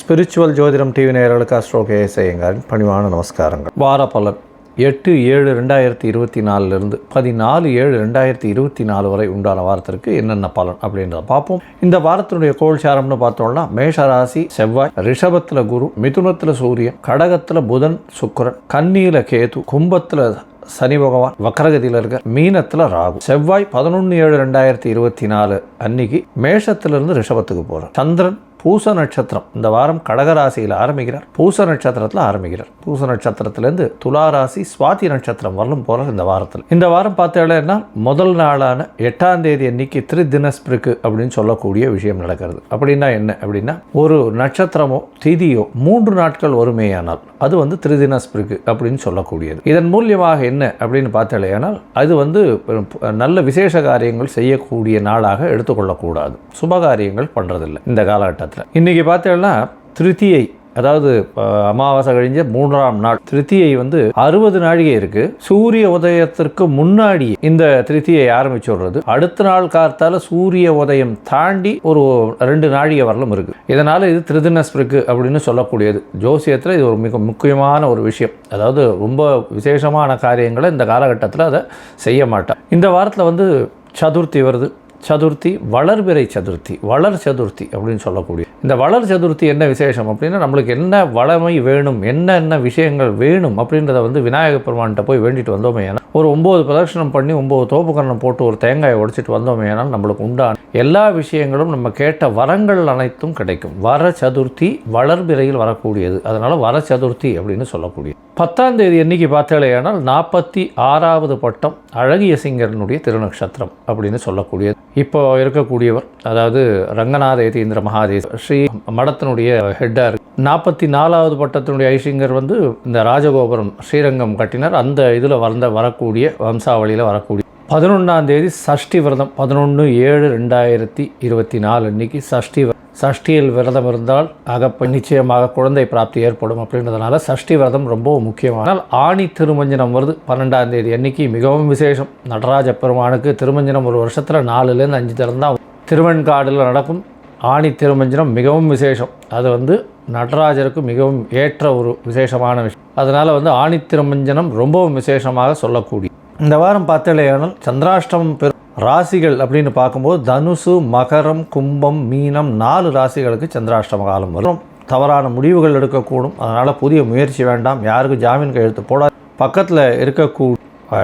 Spiritual ஜோதிடம் TV நேயர்களுக்கு astro ஏசையங்காரின் பணிவான நமஸ்காரங்கள். வார பலன் எட்டு ஏழு ரெண்டாயிரத்தி இருபத்தி நாலுலேருந்து பதினாலு ஏழு ரெண்டாயிரத்தி இருபத்தி நாலு வரை உண்டான வாரத்திற்கு என்னென்ன பலன் அப்படின்றத பார்ப்போம். இந்த வாரத்தினுடைய கோல்சாரம்னு பார்த்தோம்னா மேஷராசி செவ்வாய் ரிஷபத்தில் குரு மிதுனத்தில் சூரியன் கடகத்தில் புதன் சுக்கரன் கன்னியில் கேது கும்பத்தில் சனி பகவான் வக்கரகதியில் இருக்க மீனத்தில் ராகு. செவ்வாய் பதினொன்று ஏழு ரெண்டாயிரத்தி இருபத்தி நாலு அன்னைக்கு மேஷத்திலிருந்து ரிஷபத்துக்கு போகிறார் சந்திரன் பூச நட்சத்திரம். இந்த வாரம் கடகராசியில் ஆரம்பிக்கிறார். பூச நட்சத்திரத்தில் ஆரம்பிக்கிறார். பூச நட்சத்திரத்திலேருந்து துலா ராசி சுவாதி நட்சத்திரம் வரலும் போகிறார் இந்த வாரத்தில். இந்த வாரம் பார்த்தீங்கன்னா முதல் நாளான எட்டாம் தேதி அன்னைக்கு திரு தினஸ்பிருக்கு அப்படின்னு சொல்லக்கூடிய விஷயம் நடக்கிறது. அப்படின்னா என்ன? அப்படின்னா ஒரு நட்சத்திரமோ திதியோ மூன்று நாட்கள் ஒருமையானால் அது வந்து திரிதினஸ்பிருக்கு அப்படின்னு சொல்லக்கூடியது. இதன் மூலியமாக என்ன? அப்படின்னு பார்த்தலையானால் அது வந்து நல்ல விசேஷ காரியங்கள் செய்யக்கூடிய நாளாக எடுத்துக்கொள்ளக்கூடாது. சுபகாரியங்கள் பண்ணுறதில்லை இந்த காலகட்டத்தில். இன்றைக்கி பார்த்தீங்கன்னா திருத்தியை அதாவது அமாவாசை கழிஞ்ச மூன்றாம் நாள் திருத்தியை வந்து அறுபது நாழிகை இருக்கு. சூரிய உதயத்திற்கு முன்னாடி இந்த திருத்தியை ஆரம்பிச்சு விடுறது. அடுத்த நாள் கார்த்தால சூரிய உதயம் தாண்டி ஒரு ரெண்டு நாழிகை வரலும் இருக்கு. இதனால இது திருதினஸ்பிருக்கு அப்படின்னு சொல்லக்கூடியது. ஜோசியத்தில் இது ஒரு மிக முக்கியமான ஒரு விஷயம். அதாவது ரொம்ப விசேஷமான காரியங்களை இந்த காலகட்டத்தில் அதை செய்ய மாட்டான் இந்த வாரத்தில் வந்து சதுர்த்தி வருது. சதுர்த்தி வளர்பிறை சதுர்த்தி வளர் சதுர்த்தி அப்படின்னு சொல்லக்கூடிய. இந்த வளர் சதுர்த்தி என்ன விசேஷம் அப்படின்னா நம்மளுக்கு என்ன வளமை வேணும் என்னென்ன விஷயங்கள் வேணும் அப்படின்றத வந்து விநாயக பெருமான்கிட்ட போய் வேண்டிட்டு வந்தோமே ஏன்னா ஒரு ஒம்பது பிரதட்சணம் பண்ணி ஒம்பது தோப்புக்கரணம் போட்டு ஒரு தேங்காயை உடைச்சிட்டு வந்தோமே ஆனால் நம்மளுக்கு உண்டான எல்லா விஷயங்களும் நம்ம கேட்ட வரங்கள் அனைத்தும் கிடைக்கும். வர சதுர்த்தி வளர்பிறையில் வரக்கூடியது. அதனால் வர சதுர்த்தி அப்படின்னு சொல்லக்கூடியது பத்தாம் தேதி என்னைக்கு பார்த்தாலேயானால் நாற்பத்தி ஆறாவது பட்டம் அழகிய சிங்கரனுடைய திருநக்ஷத்திரம் அப்படின்னு சொல்லக்கூடியது. இப்போ இருக்கக்கூடியவர் அதாவது ரங்கநாத யதீந்திர மகாதேவ் ஸ்ரீ மடத்தினுடைய ஹெட்டார் நாற்பத்தி நாலாவது பட்டத்தினுடைய ஐசிங்கர் வந்து இந்த ராஜகோபுரம் ஸ்ரீரங்கம் கட்டினார். அந்த இதில் வந்த வரக்கூடிய வம்சாவளியில் வரக்கூடிய பதினொன்றாம் தேதி சஷ்டி விரதம் பதினொன்று ஏழு ரெண்டாயிரத்தி இருபத்தி நாலு அன்னைக்கு சஷ்டி சஷ்டியில் விரதம் இருந்தால் அகப்ப நிச்சயமாக குழந்தை பிராப்தி ஏற்படும் அப்படின்றதுனால சஷ்டி விரதம் ரொம்ப முக்கியமானால் ஆணி திருமஞ்சனம் வருது பன்னெண்டாம் தேதி அன்னைக்கு மிகவும் விசேஷம். நடராஜ பெருமானுக்கு திருமஞ்சனம் ஒரு வருஷத்தில் நாலுலேருந்து அஞ்சு திறந்தால் திருவெண்காடில் நடக்கும் ஆணி திருமஞ்சனம் மிகவும் விசேஷம். அது வந்து நடராஜருக்கு மிகவும் ஏற்ற ஒரு விசேஷமான விஷயம். அதனால் வந்து ஆணி திருமஞ்சனம் ரொம்பவும் விசேஷமாக சொல்லக்கூடிய இந்த வாரம் பார்த்தலையானால் சந்திராஷ்டமம் பெரு ராசிகள் அப்படின்னு பார்க்கும்போது தனுசு மகரம் கும்பம் மீனம் நாலு ராசிகளுக்கு சந்திராஷ்டம காலம் வரும். தவறான முடிவுகள் எடுக்கக்கூடும். அதனால் புதிய முயற்சி வேண்டாம். யாருக்கும் ஜாமீன் கையெழுத்து போடாது. பக்கத்தில் இருக்கக்கூடிய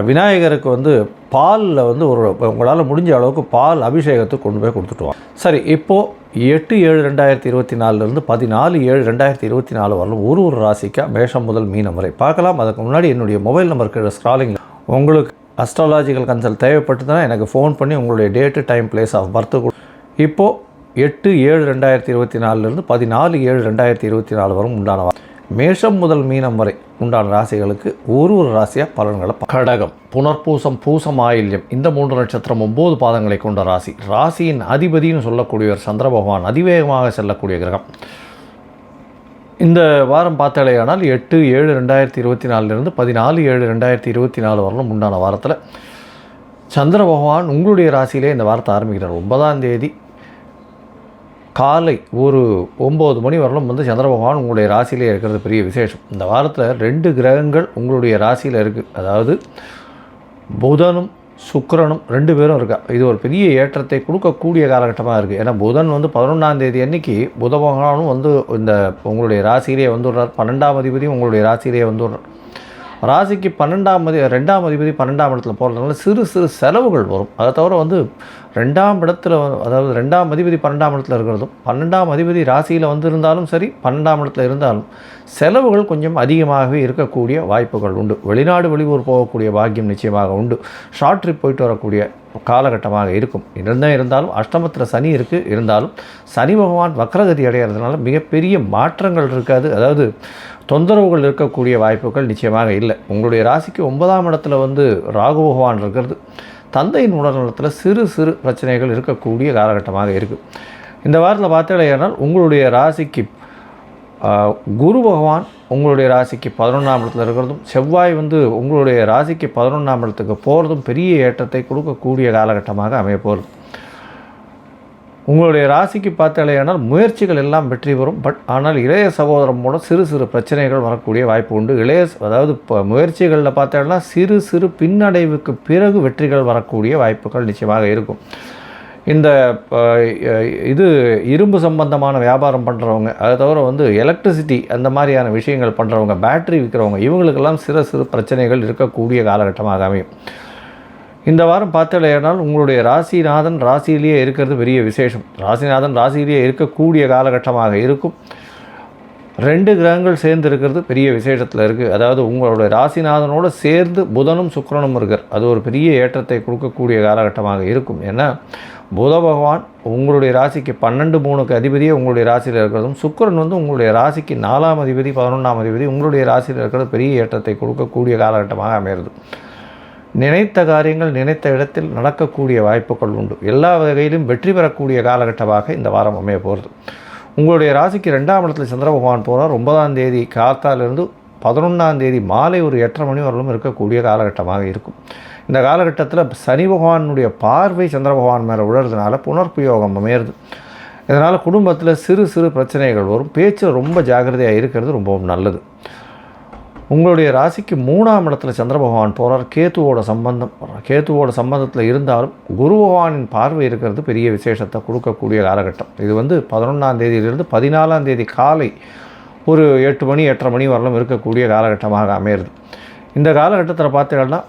விநாயகருக்கு வந்து பாலில் வந்து ஒரு உங்களால் முடிஞ்ச அளவுக்கு பால் அபிஷேகத்துக்கு கொண்டு போய் கொடுத்துட்டுவாங்க. சரி இப்போது எட்டு ஏழு ரெண்டாயிரத்தி இருபத்தி நாலுலேருந்து பதினாலு ஏழு ரெண்டாயிரத்தி இருபத்தி நாலு வரலும் ஒரு ஒரு ராசிக்கா மேஷம் முதல் மீனம் வரை. பார்க்கலாம். அதுக்கு முன்னாடி என்னுடைய மொபைல் நம்பருக்கு ஸ்க்ராலிங் உங்களுக்கு அஸ்ட்ராலாஜிக்கல் கன்சல்ட் தேவைப்பட்டுதுன்னா எனக்கு ஃபோன் பண்ணி உங்களுடைய date time place of birth இப்போது எட்டு ஏழு ரெண்டாயிரத்தி இருபத்தி நாலுலேருந்து பதினாலு ஏழு ரெண்டாயிரத்தி இருபத்தி நாலு வரும் உண்டான மேஷம் முதல் மீனம் வரை உண்டான ராசிகளுக்கு ஒரு ஒரு ராசியாக பலன்களை கடகம் புனர்பூசம் பூசம் ஆயில்யம் இந்த மூன்று நட்சத்திரம் ஒம்பது பாதங்களை கொண்ட ராசி. ராசியின் அதிபதினு சொல்லக்கூடியவர் சந்திர பகவான் அதிவேகமாக செல்லக்கூடிய கிரகம். இந்த வாரம் பார்த்தாலேயானால் எட்டு ஏழு ரெண்டாயிரத்தி இருபத்தி நாலுலேருந்து பதினாலு ஏழு ரெண்டாயிரத்தி இருபத்தி நாலு வரலும் உண்டான வாரத்தில். சந்திர பகவான் உங்களுடைய ராசியிலே இந்த வாரத்தை ஆரம்பிக்கிறார். ஒன்பதாம் தேதி காலை ஒரு ஒம்பது மணி வரலும் வந்து சந்திர பகவான் உங்களுடைய ராசியிலே இருக்கிறது பெரிய விசேஷம். இந்த வாரத்தில் ரெண்டு கிரகங்கள் உங்களுடைய ராசியில் இருக்குது அதாவது புதனும் சுக்கரனும் ரெண்டு பேரும் இருக்கா? இது ஒரு பெரிய ஏற்றத்தை கொடுக்கக்கூடிய காலகட்டமாக இருக்குது ஏன்னா புதன் வந்து பதினொன்றாம் தேதி அன்னைக்கு புத பகவானும் வந்து இந்த உங்களுடைய ராசியிலேயே வந்துடுறார். பன்னெண்டாம் அதிபதியும் உங்களுடைய ராசியிலேயே வந்துடுறார். ராசிக்கு பன்னெண்டாம் அதி ரெண்டாம் அதிபதி பன்னெண்டாம் இடத்துல போகிறதுனால சிறு சிறு செலவுகள் வரும். அதை தவிர வந்து ரெண்டாம் இடத்துல அதாவது ரெண்டாம் அதிபதி பன்னெண்டாம் இடத்துல இருக்கிறதும் பன்னெண்டாம் அதிபதி ராசியில் வந்திருந்தாலும் சரி பன்னெண்டாம் இடத்துல இருந்தாலும் செலவுகள் கொஞ்சம் அதிகமாகவே இருக்கக்கூடிய வாய்ப்புகள் உண்டு. வெளிநாடு வெளியூர் போகக்கூடிய பாக்கியம் நிச்சயமாக உண்டு. ஷார்ட் ட்ரிப் போயிட்டு வரக்கூடிய காலகட்டமாக இருக்கும். இருந்தால் இருந்தாலும் அஷ்டமத்தில் சனி இருக்குது இருந்தாலும் சனி பகவான் வக்ரகதி அடைகிறதுனால மிகப்பெரிய மாற்றங்கள் இருக்காது. அதாவது தொந்தரவுகள் இருக்கக்கூடிய வாய்ப்புகள் நிச்சயமாக இல்லை. உங்களுடைய ராசிக்கு ஒன்பதாம் இடத்துல வந்து ராகு பகவான் இருக்கிறது. தந்தையின் உடல்நலத்தில் சிறு சிறு பிரச்சனைகள் இருக்கக்கூடிய காலகட்டமாக இருக்குது இந்த வாரத்தில் பார்த்தீங்கன்னா உங்களுடைய ராசிக்கு குரு பகவான் உங்களுடைய ராசிக்கு பதினொன்றாம் இடத்துல இருக்கிறதும் செவ்வாய் வந்து உங்களுடைய ராசிக்கு பதினொன்றாம் இடத்துக்கு போகிறதும் பெரிய ஏற்றத்தை கொடுக்கக்கூடிய காலகட்டமாக அமைய போகிறது உங்களுடைய ராசிக்கு பார்த்தாலேயானால் முயற்சிகள் எல்லாம் வெற்றி பெறும். பட் ஆனால் இளைய சகோதரம் மூலம் சிறு சிறு பிரச்சனைகள் வரக்கூடிய வாய்ப்பு உண்டு. இளைய அதாவது இப்போ முயற்சிகளில் பார்த்தோம்னா சிறு சிறு பின்னடைவுக்கு பிறகு வெற்றிகள் வரக்கூடிய வாய்ப்புகள் நிச்சயமாக இருக்கும். இந்த இது இரும்பு சம்பந்தமான வியாபாரம் பண்ணுறவங்க அதை தவிர வந்து எலக்ட்ரிசிட்டி அந்த மாதிரியான விஷயங்கள் பண்ணுறவங்க பேட்ரி விற்கிறவங்க இவங்களுக்கெல்லாம் சிறு சிறு பிரச்சனைகள் இருக்கக்கூடிய காலகட்டமாக அமையும். இந்த வாரம் பார்த்தலையானால் உங்களுடைய ராசிநாதன் ராசியிலேயே இருக்கிறது பெரிய விசேஷம். ராசிநாதன் ராசியிலேயே இருக்கக்கூடிய காலகட்டமாக இருக்கும். ரெண்டு கிரகங்கள் சேர்ந்து இருக்கிறது பெரிய விசேஷத்தில் இருக்குது அதாவது உங்களுடைய ராசிநாதனோடு சேர்ந்து புதனும் சுக்கரனும் இருக்கார். அது ஒரு பெரிய ஏற்றத்தை கொடுக்கக்கூடிய காலகட்டமாக இருக்கும். ஏன்னா புத பகவான் உங்களுடைய ராசிக்கு பன்னெண்டு மூணுக்கு அதிபதியே உங்களுடைய ராசியில் இருக்கிறதும் சுக்கரன் வந்து உங்களுடைய ராசிக்கு நாலாம் அதிபதி பதினொன்றாம் அதிபதி உங்களுடைய ராசியில் இருக்கிறது பெரிய ஏற்றத்தை கொடுக்கக்கூடிய காலகட்டமாக அமையிறது நினைத்த காரியங்கள் நினைத்த இடத்தில் நடக்கக்கூடிய வாய்ப்புகள் உண்டு. எல்லா வகையிலும் வெற்றி பெறக்கூடிய காலகட்டமாக இந்த வாரம் அமைய போகிறது. உங்களுடைய ராசிக்கு ரெண்டாம் இடத்துல சந்திர பகவான் போனால் ஒன்பதாம் தேதி காத்தாலிருந்து பதினொன்றாம் தேதி மாலை ஒரு எட்டரை மணி வரலும் இருக்கக்கூடிய காலகட்டமாக இருக்கும். இந்த காலகட்டத்தில் சனி பகவானுடைய பார்வை சந்திர பகவான் மேலே விழுறதுனால புனர்பயோகம் அமையிறது. இதனால் குடும்பத்தில் சிறு சிறு பிரச்சனைகள் வரும். பேச்சு ரொம்ப ஜாகிரதையாக இருக்கிறது ரொம்பவும் நல்லது. உங்களுடைய ராசிக்கு மூணாம் இடத்துல சந்திர பகவான் போகிறார் கேத்துவோட சம்பந்தம் கேத்துவோட சம்பந்தத்தில் இருந்தாலும் குரு பகவானின் பார்வை இருக்கிறது பெரிய விசேஷத்தை கொடுக்கக்கூடிய காலகட்டம். இது வந்து பதினொன்றாம் தேதியிலிருந்து பதினாலாம் தேதி காலை ஒரு எட்டு மணி எட்டரை மணி வரலும் இருக்கக்கூடிய காலகட்டமாக அமையிறது. இந்த காலகட்டத்தில் பார்த்தீங்கன்னா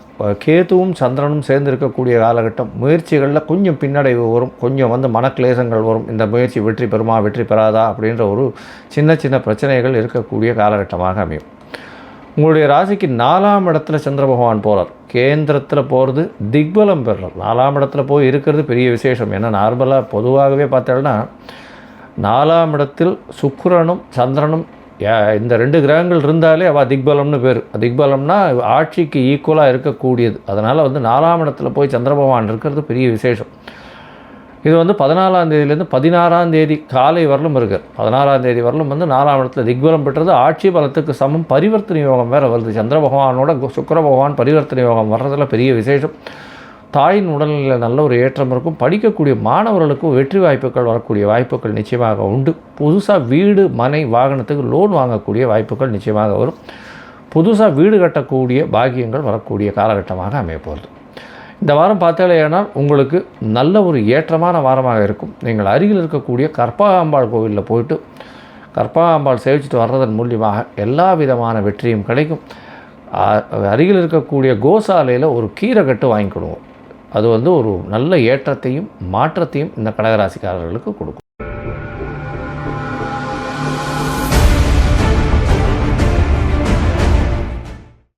கேத்துவும் சந்திரனும் சேர்ந்து இருக்கக்கூடிய காலகட்டம். முயற்சிகளில் கொஞ்சம் பின்னடைவு வரும். கொஞ்சம் வந்து மனக்லேசங்கள் வரும். இந்த முயற்சி வெற்றி பெறுமா வெற்றி பெறாதா அப்படின்ற ஒரு சின்ன சின்ன பிரச்சனைகள் இருக்கக்கூடிய காலகட்டமாக அமையும். உங்களுடைய ராசிக்கு நாலாம் இடத்துல சந்திர பகவான் போகிறார் கேந்திரத்தில் போகிறது திக்பலம் பெறுறார் நாலாம் இடத்துல போய் இருக்கிறது பெரிய விசேஷம். ஏன்னா நார்மலாக பொதுவாகவே பார்த்தோம்னா நாலாம் இடத்தில் சுக்கரனும் சந்திரனும் இந்த ரெண்டு கிரகங்கள் இருந்தாலே அவள் திக்பலம்னு பேர். திக்பலம்னா ஆட்சிக்கு ஈக்குவலாக இருக்கக்கூடியது. அதனால் வந்து நாலாம் இடத்துல போய் சந்திர பகவான் இருக்கிறது பெரிய விசேஷம். இது வந்து பதினாலாம் தேதியிலேருந்து பதினாறாம் தேதி காலை வரலும் இருக்குது பதினாறாம் தேதி வரலும் வந்து நாலாம் இடத்துல திக்பலம் பெற்றது. ஆட்சி பலத்துக்கு சமம். பரிவர்த்தனை யோகம் வேறு வருது. சந்திர பகவானோட சுக்கர பகவான் பரிவர்த்தனை யோகம் வர்றதில் பெரிய விசேஷம். தாயின் உடல்நிலையில் நல்ல ஒரு ஏற்றம் இருக்கும். படிக்கக்கூடிய மாணவர்களுக்கும் வெற்றி வாய்ப்புகள் வரக்கூடிய வாய்ப்புகள் நிச்சயமாக உண்டு. புதுசாக வீடு மனை வாகனத்துக்கு லோன் வாங்கக்கூடிய வாய்ப்புகள் நிச்சயமாக வரும். புதுசாக வீடு கட்டக்கூடிய பாக்கியங்கள் வரக்கூடிய காலகட்டமாக அமையப்போகிறது இந்த வாரம் பார்த்தாலேயானால் உங்களுக்கு நல்ல ஒரு ஏற்றமான வாரமாக இருக்கும். நீங்கள் அருகில் இருக்கக்கூடிய கற்பகாம்பாள் கோவிலில் போயிட்டு கற்பகாம்பாள் சேவிச்சுட்டு வர்றதன் மூலியமாக எல்லா விதமான வெற்றியும் கிடைக்கும். அருகில் இருக்கக்கூடிய கோசாலையில் ஒரு கீரை கட்டு வாங்கி கொடுவோம் அது வந்து ஒரு நல்ல ஏற்றத்தையும் மாற்றத்தையும் இந்த கடகராசிக்காரர்களுக்கு கொடுக்கும்.